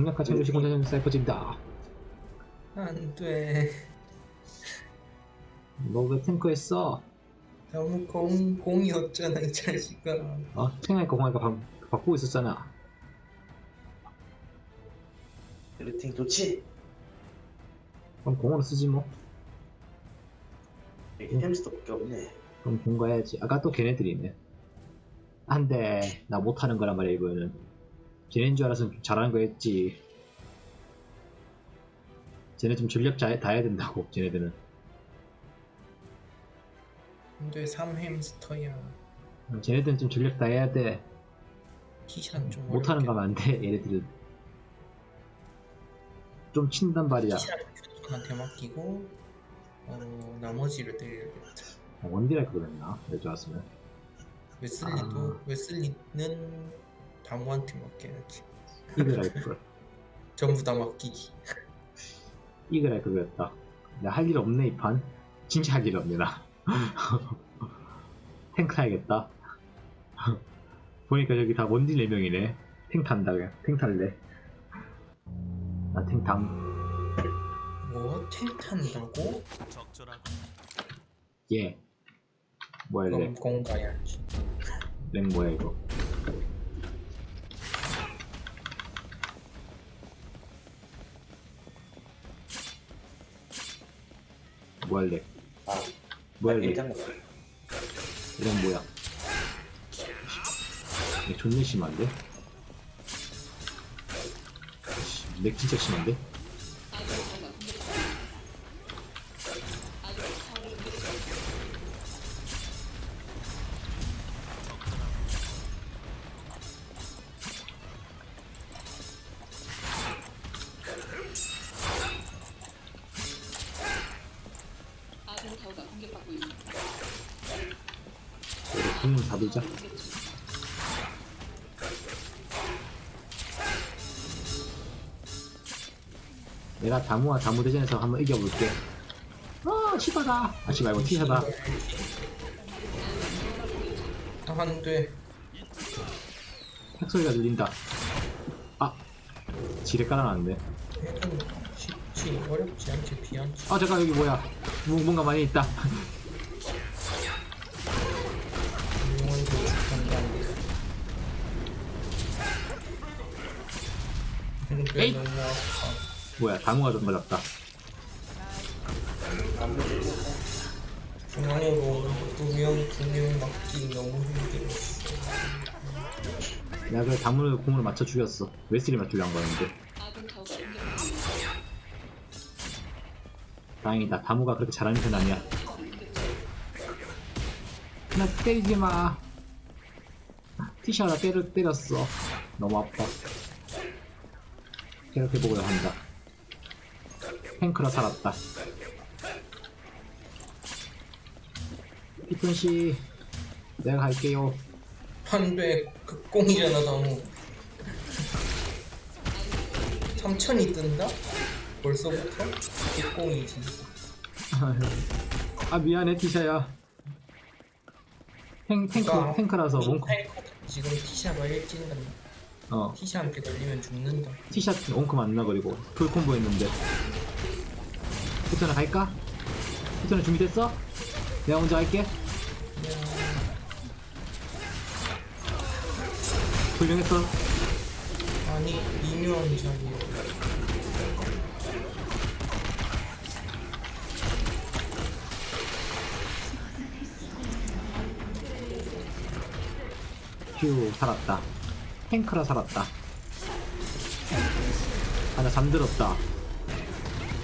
공략과 참교시 공작전 사이퍼진다. 안 돼 너 왜 탱커 했어? 너무 공, 공이었잖아 이 자식아 어? 탱하니까 공하니까 바, 바꾸고 있었잖아. 르팅 좋지? 그럼 공으로 쓰지 뭐. 여기 햄스터밖에 없네. 그럼 공 가야지. 아까 또 걔네들이네. 안 돼. 나 못하는 거란 말이야, 이거는. 쟤네인 줄 알았으면 좀 잘하는 거 했지. 쟤네 좀 전력 다, 다 해야 된다고, 쟤네들은. 안돼 3햄스터야 어, 쟤네들은 좀 전력 다 해야 돼. 티샷 좀 못하는 거 하면 안 돼, 얘네들은. 좀 친단 말이야. 티샷 휴톤한테 맡기고 어 나머지를 때려야겠다 어, 원딜 할 거랬나? 왜 좋았으면. 웨슬리도 아. 웨슬리는 다무한테 맡겨야지 이글 할 걸. 전부 다 맡기기 이글 할 거였다. 나 할 일 없네, 이 판. 진짜 할 일 없네, 나. 탱크 타야겠다. 보니까 저기 다 원딜 4명이네. 탱 탄다, 그냥. 탱 탈래. 나탱 당. 뭐? 탱 탄다고? 예. 뭐야, 그럼 렉. 공 가야지 렉 뭐야, 이거. 뭐야, 렉. 아, 뭐야, 렉. 괜찮아. 이건 뭐야? 이거 존나 심한데? 씨, 렉 진짜 심한데? 내가 다무와 다무 대전에서 한번 이겨볼게. 아, 시바다. 아, 시 말고 티샤다. 안돼 핵소리가 들린다. 아, 지뢰 깔아놨는데. 쉽지 어렵지 않게 피하지 아, 잠깐, 여기 뭐야. 뭐, 뭔가 많이 있다. 근데 에잇! 뭐야, 다무가 좀 맞았다. 중앙으로 두명두 명 맞기 너무 힘들었어 내가 그 다무를 공으로 맞춰 죽였어. 거였는데. 아군 타워가 공격받고 있습니다. 다행이다. 다무가 그렇게 잘하는 편 아니야. 나 때리지 마. 티샤가 때려, 때렸어. 너무 아파. 괴롭혀보고야 한다. 탱크라 살았다. 피톤씨, 내가 갈게요. 한대 극공이잖아 너무 3천이 뜬다? 벌써부터? 극공이지 아, 미안해, 티샤야. 탱, 탱크, 그러니까 탱크라서 몽, 탱커 지금 티샤가 일진단다 어, 티샤한테 걸리면 죽는다 티샷 옹크 만나버리고 풀콤보 했는데 피터는 갈까? 피터는 준비됐어? 내가 먼저 할게. 훌륭했어. 아니 미묘한 자리에 휴 살았다. 탱크라 살았다. 아 나 잠들었다.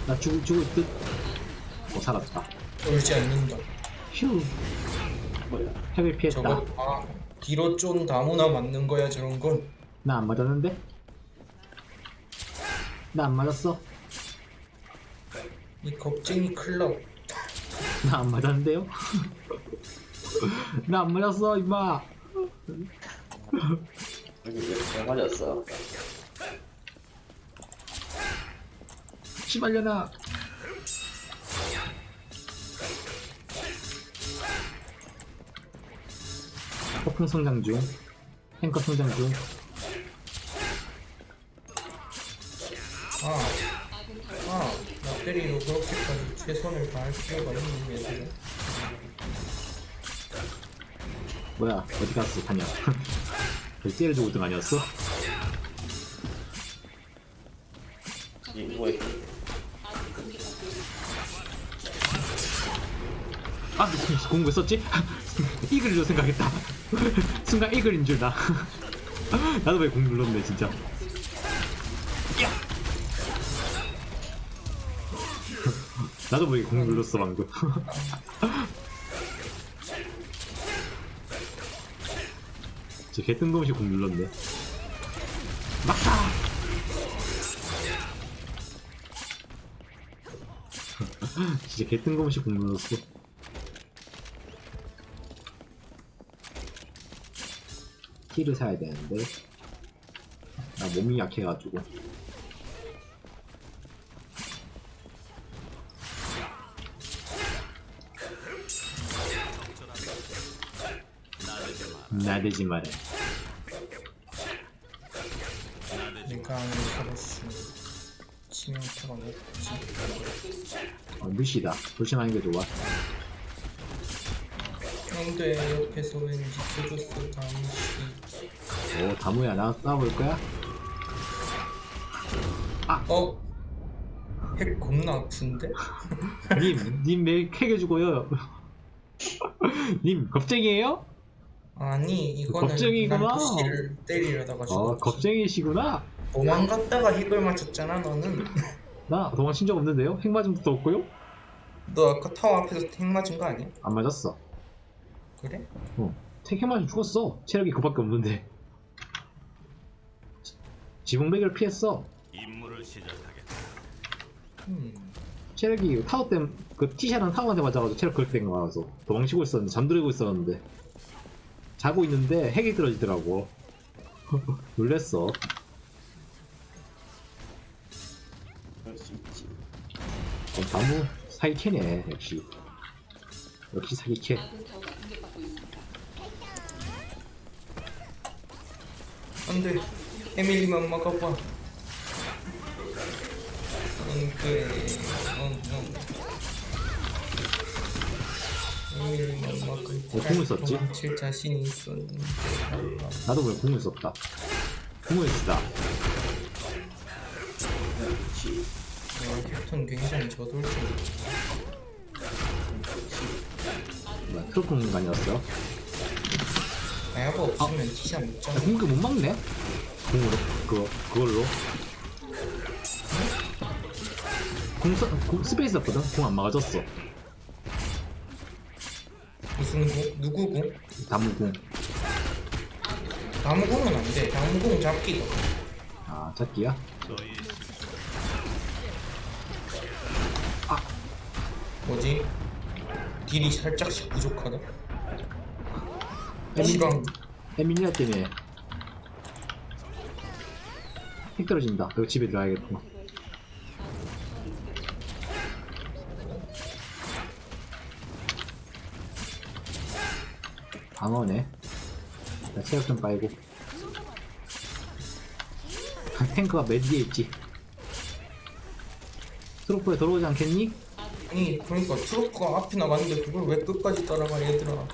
나 죽을 죽을 듯. 어, 살았다 돌지 않는다 휴 뭐야? 핵을 피했다 저거 아 뒤로 쫀 다무나 맞는 거야 저런 건 나 안 맞았는데? 나 안 맞았어? 이 겁쟁이 클럽 나 안 맞았는데요? 나 안 맞았어 임마 왜 맞았어? 씨발려나 폭풍 성장 중 탱커 성장 중 아, 아, 나 때리러 그렇게까지 최선을 다할 필요가 있는 얘들은. 뭐야 어디 갔어 다냐 그 때려주고 등 아니었어? 이. 아 미친 공부 썼지? 이글이로 생각했다 순간 이글인 줄 나 나도 왜 공 눌렀네 진짜. 야! 나도 왜공 눌렀어 방금. 저 개뜬금없이 공 눌렀네. 막다! 진짜 개뜬금없이 공 눌렀어 티를 사야 되는데 나 몸이 약해가지고 나대지 말해 내가 하는 치명타가 높지. 어, 무시다 조심하는 게 좋아 근데 옆에서 왠지 조졌어 다무씨. 오 다무야 나 싸워볼 거야? 어? 핵 겁나 아픈데? 님, 님매 캐게 죽어요 님 겁쟁이에요? 아니 이거는 겁쟁이구나. 난 부시를 때리려다가 어 죽었지. 겁쟁이시구나 도망갔다가 핵을 맞췄잖아 너는. 나 도망친 적 없는데요? 핵 맞은 적도 없고요? 너 아까 타워 앞에서 핵 맞은 거 아니야? 안 맞았어 그래? 핵 맞으면 죽었어 체력이 그밖에 없는데 지붕배기를 피했어 임무를 시작하겠다. 음. 체력이 타워 때, 그 티샤는 타워한테 맞아가지고 체력 그렇게 된거 같아서 도망치고 있었는데, 잠들고 있었는데, 자고 있는데 핵이 떨어지더라고. 놀랬어. 그럴 수 있지. 어, 나무 사기캐네, 역시. 역시 사기캐. 안돼 어, 어. 에밀리만 막을 어, 공을 썼지? 도망칠 자신이 있었는데 나도 왜 궁을 썼다. 궁을 쓰다. 그렇지. 어, 캡턴 굉장히 저돌적이야 뭐야, 트로프 공간이었어. 아야바 없으면 티샷 못 야, 잡아 궁을 못 막네? 궁으로? 그거, 그걸로? 궁, 써, 궁 스페이스 없거든? 궁안 막아줬어. 무슨 공? 누구 공? 다무궁. 나무공은 안 돼 나무공 잡기가 아, 잡기야? 너희 뭐지? 딜이 살짝씩 부족하다 에밀, 이랑 에밀리아 때문에 핵 떨어진다. 이거 집에 들어가야겠구나. 방어네. 나 체력 좀 빨고. 탱크가 맨 뒤에 있지. 트로프에 들어오지 않겠니? 아니 그러니까 트로프가 앞에 나갔는데 그걸 왜 끝까지 따라가 얘들아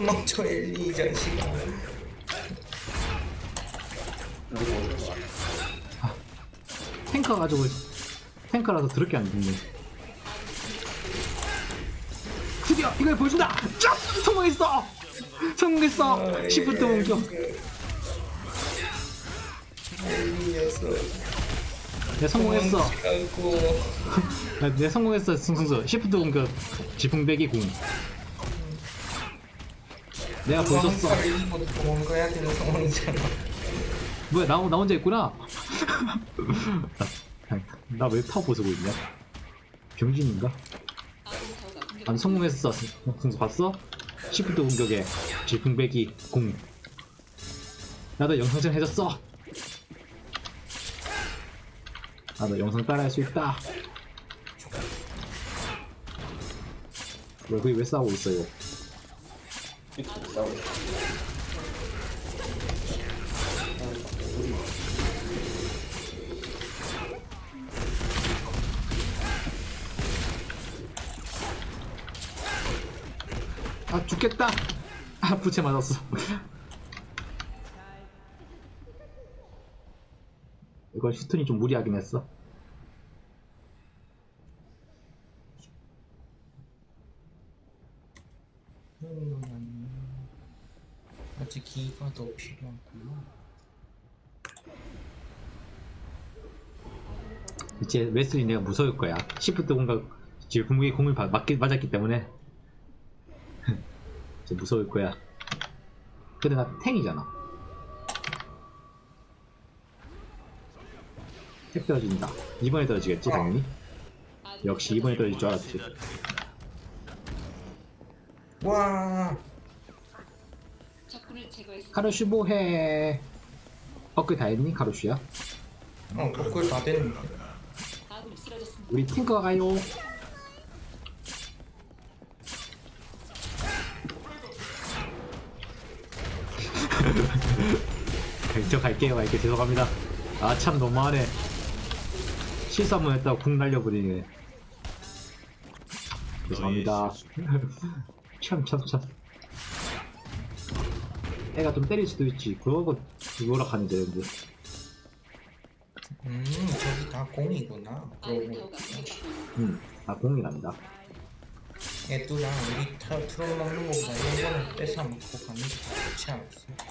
도망쳐 엘리 이 자식아? 탱커 가지고 탱커라서 더럽게 안 죽네. 드디어 이걸 보여준다! 쫙! 성공했어! 성공했어! 시프트 공격. 엘리 녀석 내 성공했어. 도망치라고. 내 성공했어, 승승수. 시프트 공격, 지붕배기 공. 내가 입어도 도망가야 되는 상황이잖아 뭐야, 나, 나 혼자 있구나. 나왜 타워 보수고 있냐? 병신인가? 안 성공했어. 승수 봤어? 시프트 공격에 지붕배기 공. 나도 영상전 해줬어. 나도 영상 따라할 수 있다. 왜 거기 왜 싸우고 있어요? 아 죽겠다. 아 부채 맞았어. 이건 슈톤이 좀 무리하긴 했어 음, 기가 더 필요하구나. 이제 웨슬리 내가 무서울 거야. 시프트 공각 지금 궁극의 공을 바- 맞기, 맞았기 때문에. 이제 무서울 거야. 근데 나 탱이잖아. 택 떨어진다. 이번에 떨어지겠지 당연히? 역시 이번에 떨어질 줄 알았지. 와, 적군을 제거했습니다. 카루슈 뭐해 업글 다 했니 카루슈야? 어, 그걸 다 됐는데. 아군이 쓰러졌습니다. 우리 탱커가 가요 저 갈게요 갈게 죄송합니다 아 참 너무하네 실수 한번 했다고 궁 날려버리네 죄송합니다 참 참 참 애가 좀 때릴 수도 있지 그거 그거라 가면 되는데 음, 저기 다 공이구나. 그러고 있습니다. 음아 공이랍니다 애들랑 우리 타, 트롤 먹는 거보다 이런 거는 뺏어 먹고 가는 게 더 좋지 않았을까?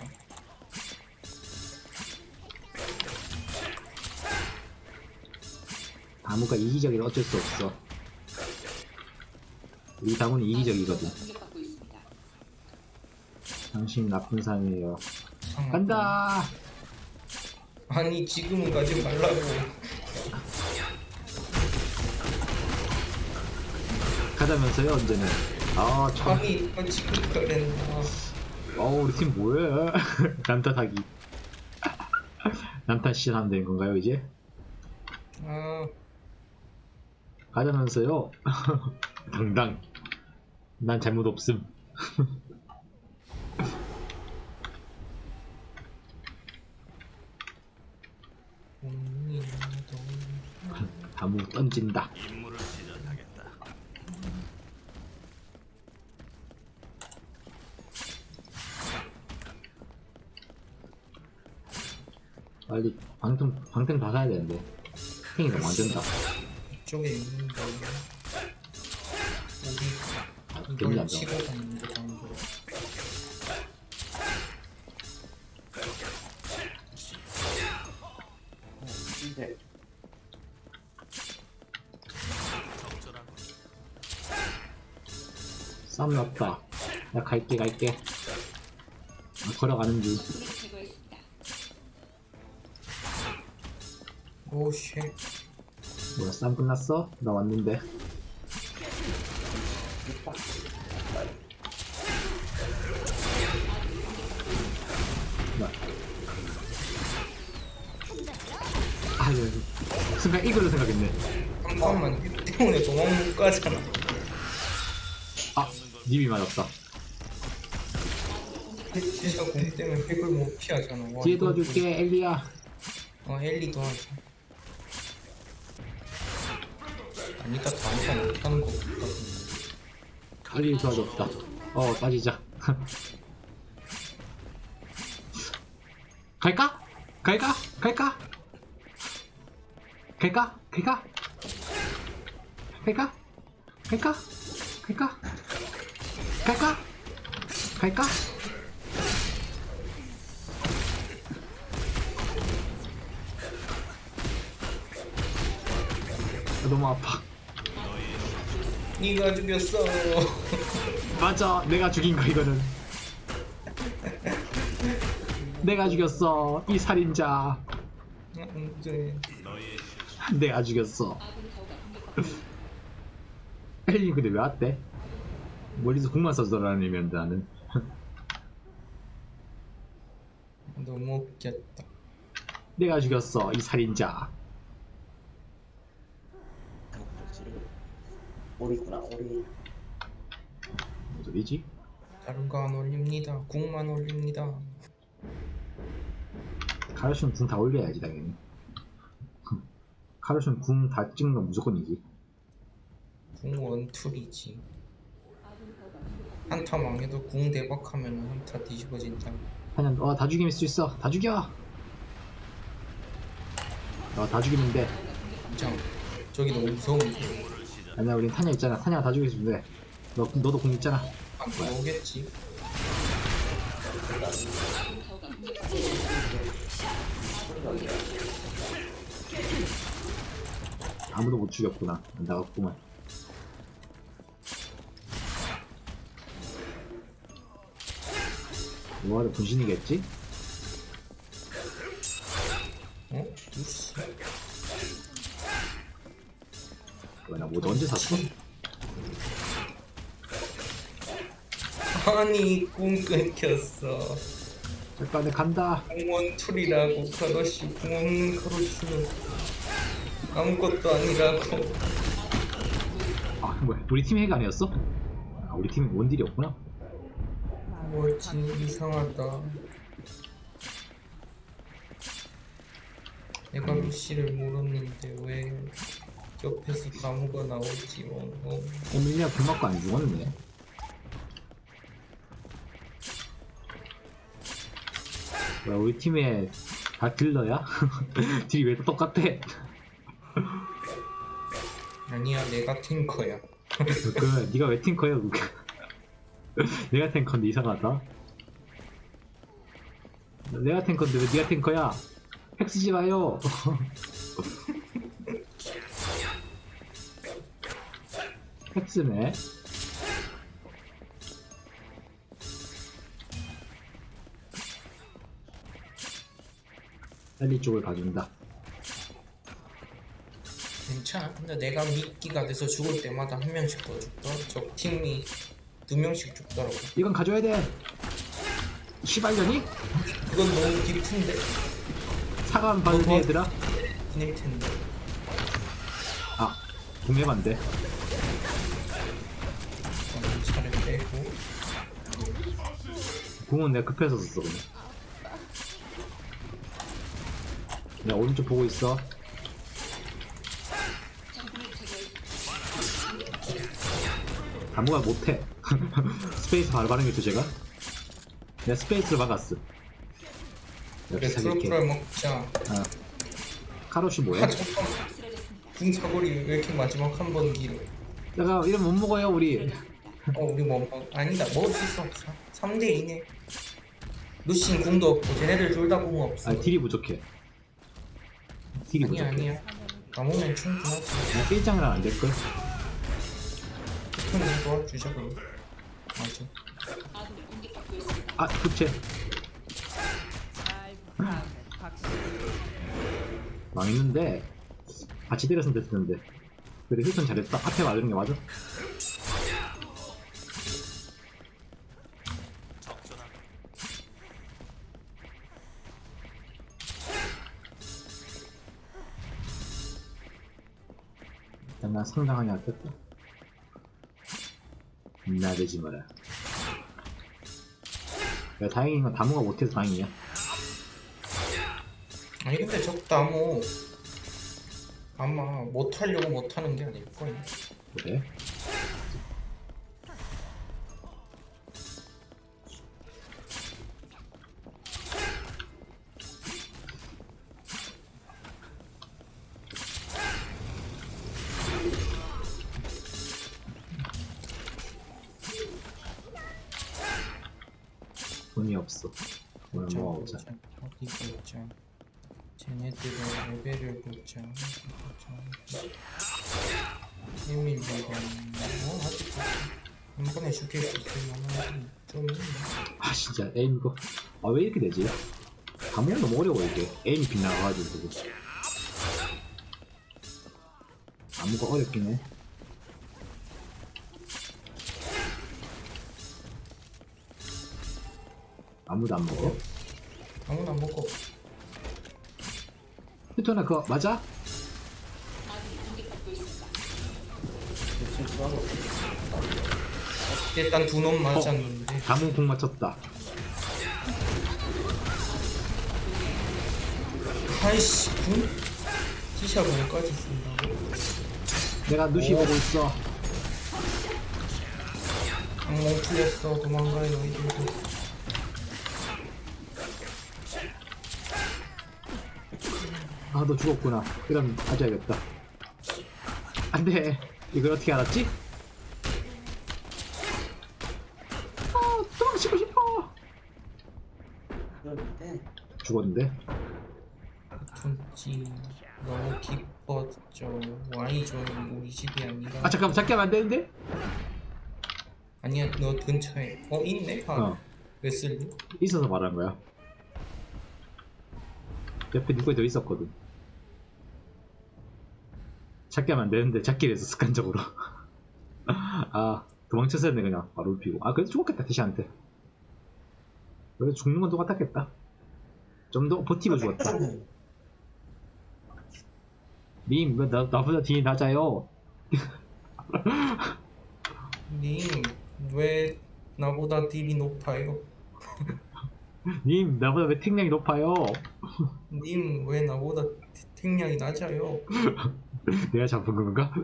다무가 이기적이라 어쩔 수 없어. 우리 다무는 이기적이거든. 아군 타워가 공격받고 있습니다. 당신 나쁜 사람이에요. 상하구나. 간다! 아니 지금은 가지 말라고. 가자면서요, 언제는. 아, 참. 아니 이거 지금 그랬나? 어, 우리 팀 뭐야? 남탓하기. 남탓 시작하면 되는 건가요, 이제? 아, 가자면서요. 당당. 난 잘못 없음. 공이라도 다무 던진다. 임무를 시작하겠다. 빨리 방템 다 사야 되는데. 탱이 너무 안 된다. 이쪽에 있는데 우리 괜히 이걸 안 치고 좋아. 갔는데 방금. 근데 싸움 났다. 나 갈게, 갈게. 아, 걸어가는 중. 적군을 제거했습니다. 오 쉣. 뭐야, 싸움 끝났어? 나 왔는데. 나. 아, 네. 순간 이걸로 생각했네. 잠깐만 이 때문에 도망 못 가잖아. 아, 님이 맞았다. 진짜 공 때문에 핵을 못 피하잖아. 와, 뒤에 도와줄게, 엘리야. 좀- 어 엘리 도와줘. 아니다 다무가 못하는 거 같거든. 엘리 도와줬다. 어, 빠지자. 갈까? 갈까? 갈까? 갈까? 갈까? 갈까? 갈까? 갈까? 갈까? 갈까? 아, 너무 아파. 네가 죽였어. 맞아, 내가 죽인 거 이거는. 내가 죽였어, 이 살인자. 내가 죽였어. 헬린 근데 왜 왔대? 머리서 공만 써서 돌아다니면 나는. 너무 웃겼다. 내가 죽였어, 이 살인자. 목적지를 오리구나 오리. 뭔 소리지? 다른 거 안 올립니다. 국만 올립니다. 카르시는 궁다 올려야지 당연히 카르시는 궁다 찍는 건 무조건이지 궁 원툴이지. 한타 망해도 궁 대박하면 한타 뒤집어진다. 한년 어다 죽이면 수 있어. 다 죽여! 어 다 죽이면 돼 진짜 저기 너무 무서운데. 아니야 우린 타냐 있잖아. 타냐 다 죽여주면 돼 너 너도 궁 있잖아. 안 나오겠지. 아무도 못 죽였구나. 나갔구만 뭐하러 분신이겠지? 어? 뭐야 나뭐 언제 샀어? 아니 꿈 끊겼어. 잠깐 내 간다 공원 툴이라고 카로시 공원 카로시는 아무것도 아니라고. 아 뭐야 우리 팀 핵 아니었어? 아 우리 팀이 원딜이었구나 뭐지 이상하다. 내가 루시를 모르는데 왜 옆에서 나무가 나오지? 어, 어. 에밀리아 궁 맞고 안 죽었네 뭐야 우리 팀에 다 딜러야? 딜이 왜 똑같아? 아니야 내가 탱커야. 그 네가 왜 탱커야 그게 내가 탱커인데 이상하다. 내가 탱커인데 왜 네가 탱커야? 핵 쓰지 마요. 핵 쓰네. 엘리 쪽을 봐준다. 괜찮아. 근데 내가 미끼가 돼서 죽을 때마다 한 명씩 더 죽더라. 적 팀이 두 명씩 죽더라고. 이건 가져야 돼 시발년이? 그건 너무 깊은데 사과는 받을 어머. 얘들아 아닐 텐데. 아 동해반대 저는 차를 빼고 궁은 내가 급해서 썼어 그냥 내가 오른쪽 보고 있어 다무가 못해 스페이스 바로 반응했죠 제가 내가 스페이스를 막았어 그래 역시 프로프를 먹자. 아. 카로시 뭐야? 아. 궁 사거리 왜 이렇게 마지막 한 번 길어? 내가 이러면 못 먹어요 우리 어 우리 뭐 먹... 아니다 먹을 수 있어. 3대 2네. 루신 궁도 없고 쟤네들 둘 다 궁 없어. 아 딜이 부족해 딜이 아니야 부족해 아니야. 가보면 충분하지. 그냥 일장은 안 될걸? 부처님 도와주자 그럼. 아 부채 망했는데 같이 때렸으면 됐을 텐데. 그래 힐턴 잘했다. 앞에 맞은 게 맞아? 일단 난 상당하게 아꼈다 나대지 마라 야 다행인 건 다무가 못해서 다행이야 아니 근데 적다 뭐 아마 못하려고 못하는 게 아닐 거야. 그래? 돈이 없어 오늘 자, 모아보자 보자. 어디 보자. 쟤네들의 레벨을 보자. 보자. 에밀리가 뭐 아직도 한 번에 죽일 수 있을 만한 좀. 아 진짜 에임 이거 아 왜 이렇게 되지? 다무는 너무 어려워 이게 에임이 빗나가가지고 아무가 어렵긴 해 아무도 안 먹어? 아무나 먹어. 휴토나 그거 맞아? 일단 두 놈 맞았는데 가문 공 맞췄다. 아이씨 군? 티샤 공까지 쓴다고? 내가 누시 보고 있어. 악몽 풀렸어 도망가요 너희들도 아, 너 죽었구나. 그럼 가져야겠다. 안 돼. 이걸 어떻게 알았지? 아, 도망치고 싶어. 그런데 죽었는데? 톤지 너무 기뻤죠 Y존 우리 집이 아니라 아, 잠깐만, 잠깐만 안 되는데? 아니야 너 근처에 어 있네 아 어, 웨슬리 있어서 말한 거야. 옆에 누가 더 있었거든. 찾게 하면 안 되는데, 찾게 돼서 습관적으로. 아, 도망쳤어야 돼, 그냥. 바로 피고. 아, 그래도 죽었겠다, 티샤한테. 그래도 죽는 건 똑같았겠다. 좀 더 버티고 죽었다. 님, 왜 나, 나보다 딜이 낮아요? 님왜 나보다 딜이 높아요? 님, 나보다 왜 택량이 높아요? 님 왜 나보다 태- 택량이 낮아요? 내가 잡은 건가?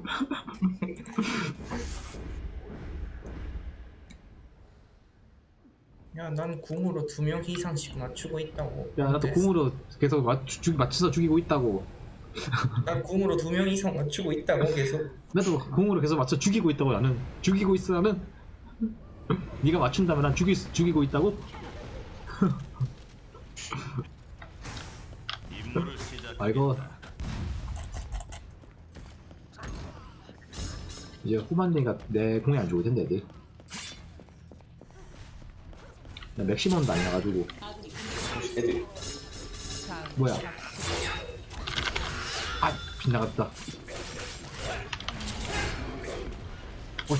야 난 궁으로 두 명 이상씩 맞추고 있다고 야, 나도 궁으로 계속 맞추, 죽- 맞춰서 죽이고 있다고. 난 궁으로 두 명 이상 맞추고 있다고 계속 나도 궁으로 계속 맞춰 죽이고 있다고 나는. 죽이고 있어, 나는. 네가 맞춘다면 난 죽이, 죽이고 있다고? 임무를 시작. 아, 이거. 이제 후반대가 내 공이 안 좋을 텐데, 애들. 나 맥시멈도 애들 뭐야. 아, 빗나갔다. 어.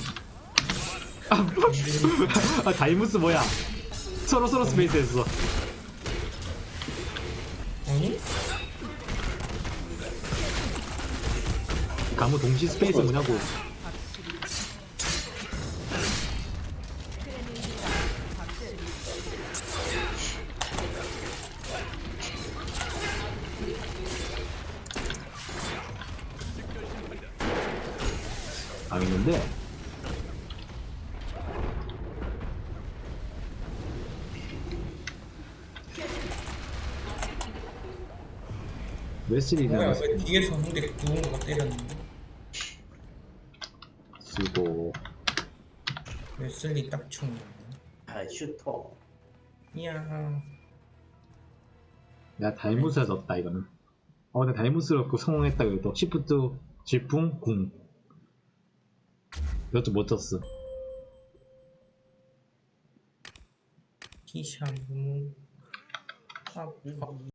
아, 뭐. 아, 다이무스 뭐야. 서로 서로 스페이스 했어. 아니? 가무 동시 스페이스 뭐냐고. 안 있는데. 웨슬리는 뭐야 왜 뒤에서 한대 누군가가 때렸는데? 쓰고. 웨슬리 딱 충이네 아 슈터 이야. 내가 다이무스에 넣었다 이거는. 어 내가 다이무스를 넣고 성공했다 그래도. 시프트 질풍 궁 이것도 멋졌어. 티샤 너무 아, 아